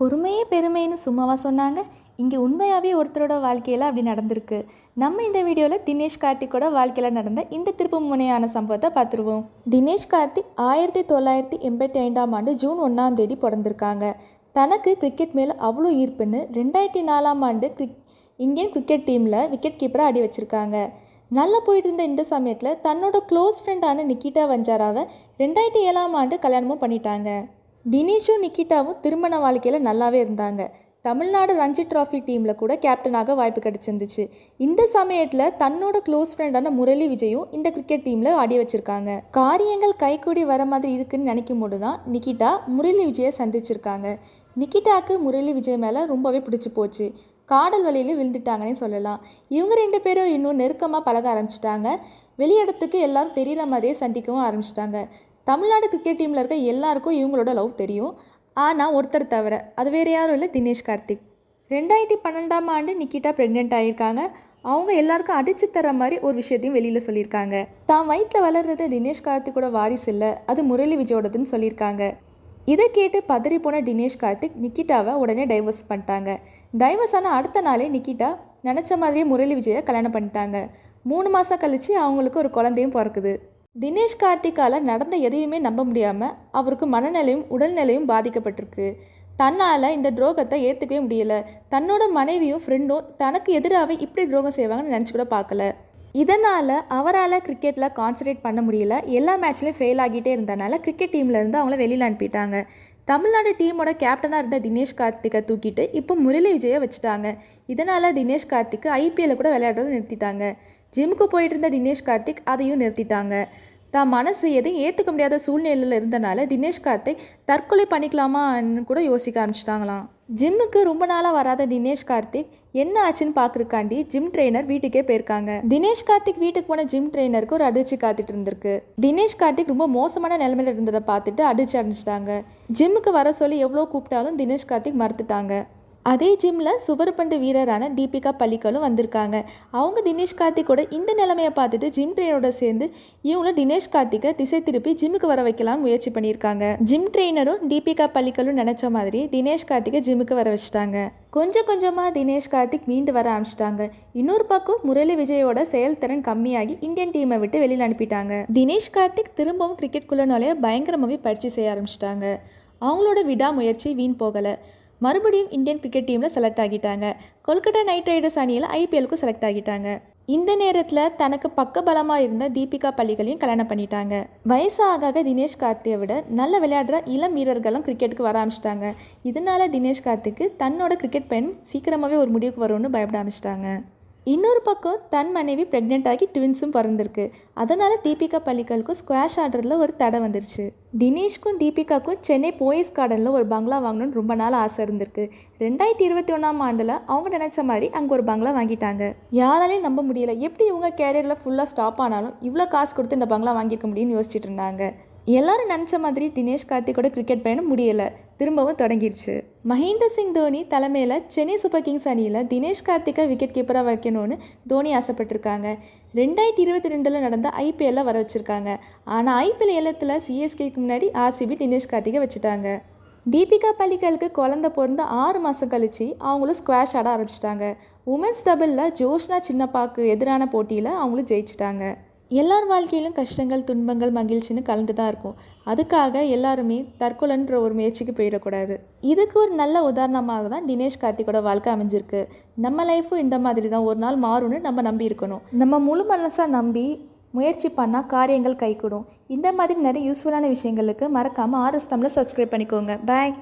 பொறுமையே பெருமைன்னு சும்மாவா சொன்னாங்க. இங்கே உண்மையாகவே ஒருத்தரோட வாழ்க்கையில் அப்படி நடந்திருக்கு. நம்ம இந்த வீடியோவில் தினேஷ் கார்த்திக்கோட வாழ்க்கையில் நடந்த இந்த திருப்பு முனையான சம்பவத்தை பார்த்துருவோம். தினேஷ் கார்த்திக் ஆயிரத்தி தொள்ளாயிரத்தி எண்பத்தி ஐந்தாம் ஆண்டு ஜூன் ஒன்றாம் தேதி பிறந்திருக்காங்க. தனக்கு கிரிக்கெட் மேலே அவ்வளோ ஈர்ப்புன்னு ரெண்டாயிரத்தி நாலாம் ஆண்டு கிரிக் இந்தியன் கிரிக்கெட் டீமில் விக்கெட் கீப்பராக ஆடி வச்சுருக்காங்க. நல்லா போயிட்டு இருந்த இந்த சமயத்தில் தன்னோட க்ளோஸ் ஃப்ரெண்டான நிக்கிட்டா வஞ்சாராவை ரெண்டாயிரத்தி ஏழாம் ஆண்டு கல்யாணமும் பண்ணிட்டாங்க. தினேஷும் நிக்கிட்டாவும் திருமண வாழ்க்கையில் நல்லாவே இருந்தாங்க. தமிழ்நாடு ரஞ்சி டிராஃபி டீமில் கூட கேப்டனாக வாய்ப்பு கிடைச்சிருந்துச்சு. இந்த சமயத்தில் தன்னோட க்ளோஸ் ஃப்ரெண்டான முரளி விஜயும் இந்த கிரிக்கெட் டீமில் ஆடி வச்சிருக்காங்க. காரியங்கள் கைகூடி வர மாதிரி இருக்குன்னு நினைக்கும் போது தான் நிக்கிட்டா முரளி விஜயை சந்திச்சிருக்காங்க. நிக்கிட்டாவுக்கு முரளி விஜய் மேலே ரொம்பவே பிடிச்சி போச்சு. காடல் வழியில விழுந்துட்டாங்கன்னே சொல்லலாம். இவங்க ரெண்டு பேரும் இன்னும் நெருக்கமாக பழக ஆரம்பிச்சிட்டாங்க. வெளியிடத்துக்கு எல்லாரும் தெரியற மாதிரியே சந்திக்கவும் ஆரம்பிச்சிட்டாங்க. தமிழ்நாடு கிரிக்கெட் டீமில் இருக்க எல்லாருக்கும் இவங்களோட லவ் தெரியும். ஆனால் ஒருத்தர் தவிர அது வேறு யாரும் இல்லை தினேஷ் கார்த்திக். ரெண்டாயிரத்தி பன்னெண்டாம் ஆண்டு நிக்கிட்டா ப்ரெக்னென்ட் ஆகியிருக்காங்க அவங்க எல்லாருக்கும் அடிச்சு தர மாதிரி ஒரு விஷயத்தையும் வெளியில் சொல்லியிருக்காங்க. தான் வயிற்றில் வளர்றது தினேஷ் கார்த்திக்கோட வாரிசு இல்லை அது முரளி விஜயோடதுன்னு சொல்லியிருக்காங்க. இதை கேட்டு பதறி போன தினேஷ் கார்த்திக் நிக்கிட்டாவை உடனே டைவர்ஸ் பண்ணிட்டாங்க. டைவர்ஸ் ஆன அடுத்த நாளே நிக்கிட்டா நினச்ச மாதிரியே முரளி விஜயை கல்யாணம் பண்ணிட்டாங்க. மூணு மாதம் கழித்து அவங்களுக்கு ஒரு குழந்தையும் பிறக்குது. தினேஷ் கார்த்திக்கால் நடந்த எதையுமே நம்ப முடியாமல் அவருக்கு மனநிலையும் உடல்நிலையும் பாதிக்கப்பட்டிருக்கு. தன்னால் இந்த துரோகத்தை ஏற்றுக்கவே முடியல. தன்னோட மனைவியும் ஃப்ரெண்டும் தனக்கு எதிராகவே இப்படி துரோகம் செய்வாங்கன்னு நினச்சி கூட பார்க்கல இதனால் அவரால் கிரிக்கெட்டில் கான்சன்ட்ரேட் பண்ண முடியல. எல்லா மேட்ச்லேயும் ஃபெயில் ஆகிட்டே இருந்தனால கிரிக்கெட் டீமில் இருந்து அவங்கள வெளியில் அனுப்பிட்டாங்க. தமிழ்நாடு டீமோட கேப்டனாக இருந்த தினேஷ் கார்த்திகை தூக்கிட்டு இப்போ முரளி விஜயை வச்சுட்டாங்க. இதனால் தினேஷ் கார்த்திக்கு ஐபிஎல்ல கூட விளையாடுறதை நிறுத்திட்டாங்க. ஜிம்முக்கு போயிட்டு இருந்த தினேஷ் கார்த்திக் அதையும் நிறுத்திட்டாங்க. தான் மனசு எதையும் ஏற்றுக்க முடியாத சூழ்நிலையில் இருந்தனால தினேஷ் கார்த்திக் தற்கொலை பண்ணிக்கலாமான்னு கூட யோசிக்க ஆரம்பிச்சிட்டாங்களாம். ஜிம்முக்கு ரொம்ப நாளாக வராத தினேஷ் கார்த்திக் என்ன ஆச்சுன்னு பார்க்குறக்காண்டி ஜிம் ட்ரெயினர் வீட்டுக்கே போயிருக்காங்க. தினேஷ் கார்த்திக் வீட்டுக்கு போன ஜிம் ட்ரெயினருக்கு ஒரு அடிச்சு காத்துட்டு இருந்திருக்கு. தினேஷ் கார்த்திக் ரொம்ப மோசமான நிலமையில இருந்ததை பார்த்துட்டு அடிச்சு அடிச்சிட்டாங்க ஜிம்முக்கு வர சொல்லி எவ்வளோ கூப்பிட்டாலும் தினேஷ் கார்த்திக் மறுத்துட்டாங்க. அதே ஜிம்மில் சுவர்பந்து வீரரான தீபிகா பள்ளிக்கலும் வந்திருக்காங்க. அவங்க தினேஷ் கார்த்திக்கோட இந்த நிலைமையை பார்த்துட்டு ஜிம் ட்ரெயினரோட சேர்ந்து இவங்களும் தினேஷ் கார்த்திக்கை திசை திருப்பி ஜிம்முக்கு வர வைக்கலாம்னு முயற்சி பண்ணியிருக்காங்க. ஜிம் ட்ரெயினரும் தீபிகா பள்ளிக்கலும் நினச்ச மாதிரி தினேஷ் கார்த்திகை ஜிம்முக்கு வர வச்சுட்டாங்க. கொஞ்சம் கொஞ்சமாக தினேஷ் கார்த்திக் மீண்டு வர ஆரம்பிச்சிட்டாங்க. இன்னொரு பக்கம் முரளி விஜயோட செயல்திறன் கம்மியாகி இந்தியன் டீமை விட்டு வெளியில் அனுப்பிட்டாங்க. தினேஷ் கார்த்திக் திரும்பவும் கிரிக்கெட்குள்ள நுழைய பயங்கரமாகவே பயிற்சி செய்ய ஆரம்பிச்சிட்டாங்க. அவங்களோட விடாமுயற்சி வீண் போகலை. மறுபடியும் இந்தியன் கிரிக்கெட் டீமில் செலக்ட் ஆகிட்டாங்க. கொல்கட்டா நைட் ரைடர்ஸ் அணியில் ஐபிஎலுக்கும் செலக்ட் ஆகிட்டாங்க. இந்த நேரத்தில் தனக்கு பக்கபலமாக இருந்த தீபிகா பள்ளிகளையும் கல்யாணம் பண்ணிட்டாங்க. வயசாக ஆக ஆக தினேஷ் கார்த்தியை விட நல்ல விளையாடுற இளம் வீரர்களும் கிரிக்கெட்டுக்கு வர ஆரம்பிச்சிட்டாங்க. இதனால தினேஷ் கார்த்திக்கு தன்னோட கிரிக்கெட் பயணம் சீக்கிரமாகவே ஒரு முடிவுக்கு வரும்னு பயப்பட ஆரம்பிச்சிட்டாங்க. இன்னொரு பக்கம் தன் மனைவி ப்ரெக்னென்ட் ஆகி ட்வின்ஸும் பிறந்திருக்கு. அதனால் தீபிகா பள்ளிகளுக்கும் ஸ்குவாஷ் ஆர்டரில் ஒரு தடை வந்துருச்சு. தினேஷ்க்கும் தீபிகாக்கும் சென்னை போயஸ் கார்டனில் ஒரு பங்களா வாங்கணும்னு ரொம்ப நாள் ஆசை இருந்திருக்கு. ரெண்டாயிரத்தி இருபத்தி ஒன்றாம் ஆண்டில் அவங்க நினச்ச மாதிரி அங்கே ஒரு பங்களா வாங்கிட்டாங்க. யாராலையும் நம்ப முடியல. எப்படி இவங்க கேரியரில் ஃபுல்லாக ஸ்டாப் ஆனாலும் இவ்வளோ காசு கொடுத்து இந்த பங்களா வாங்கியிருக்க முடியும்னு யோசிச்சுட்டு இருந்தாங்க. எல்லாரும் நினச்ச மாதிரி தினேஷ் கார்த்திக்கோட கிரிக்கெட் பயணம் முடியலை. திரும்பவும் தொடங்கிருச்சு. மஹேந்திர சிங் தோனி தலைமையில் சென்னை சூப்பர் கிங்ஸ் அணியில் தினேஷ் கார்த்திகை விக்கெட் கீப்பராக வைக்கணும்னு தோனி ஆசைப்பட்டிருக்காங்க. ரெண்டாயிரத்தி இருபத்தி ரெண்டில் நடந்த ஐபிஎல்ல வர வச்சுருக்காங்க. ஆனால் ஐபிஎல் ஏலத்தில் சிஎஸ்கேக்கு முன்னாடி ஆர்சிபி தினேஷ் கார்த்திகை வச்சுட்டாங்க. தீபிகா பள்ளிகளுக்கு குழந்த பிறந்த ஆறு மாதம் கழிச்சு அவங்களும் ஸ்குவாஷ் ஆட ஆரம்பிச்சிட்டாங்க. உமன்ஸ் டபுளில் ஜோஷ்னா சின்னப்பாக்கு எதிரான போட்டியில் அவங்களும் ஜெயிச்சிட்டாங்க. எல்லார் வாழ்க்கையிலும் கஷ்டங்கள் துன்பங்கள் மகிழ்ச்சின்னு கலந்து தான் இருக்கும். அதுக்காக எல்லாருமே தற்கொலைன்ற ஒரு முயற்சிக்கு போயிடக்கூடாது. இதுக்கு ஒரு நல்ல உதாரணமாக தான் தினேஷ் கார்த்திகோட வாழ்க்கை அமைஞ்சிருக்கு. நம்ம லைஃப்பும் இந்த மாதிரி தான். ஒரு நாள் மாறும்னு நம்ம நம்பி இருக்கணும். நம்ம முழு மனசாக நம்பி முயற்சி பண்ணால் காரியங்கள் கைகூடும். இந்த மாதிரி நிறைய யூஸ்ஃபுல்லான விஷயங்களுக்கு மறக்காமல் ஆர்எஸ் தமிழை சப்ஸ்கிரைப் பண்ணிக்கோங்க. பாய்